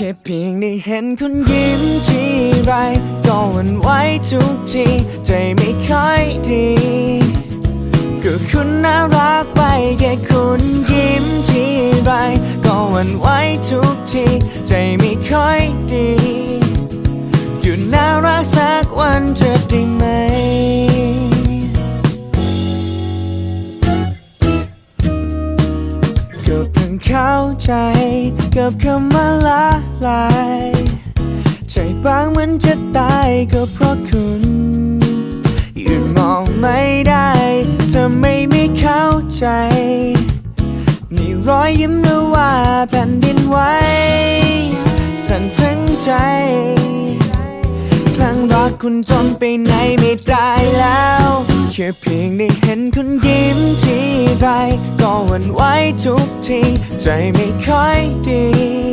แค่เพียงได้เห็นคุณยิ้มทีไรก็หวั่นไหวทุกทีใจไม่ค่อยดีก็คุณน่ารักไปแค่คุณยิ้มทีไรก็หวั่นไหวทุกทีใจไม่ค่อยดี ก็เพิ่งเข้าใจกับคำว่าละลาย ใจบางเหมันจะตายก็เพราะคุณหยุดมองไม่ได้เธอไม่ไม่เข้าใจนี่รอยยิ้มหรือว่าแผ่นดินไหวสั่นทั้งใจครั้งรักคุณจนไปไหนไม่ได้แล้ว แค่เพียงได้เห็นคุณยิ้มที ก็หวั่นไหวทุกที ใจไม่ค่อยดี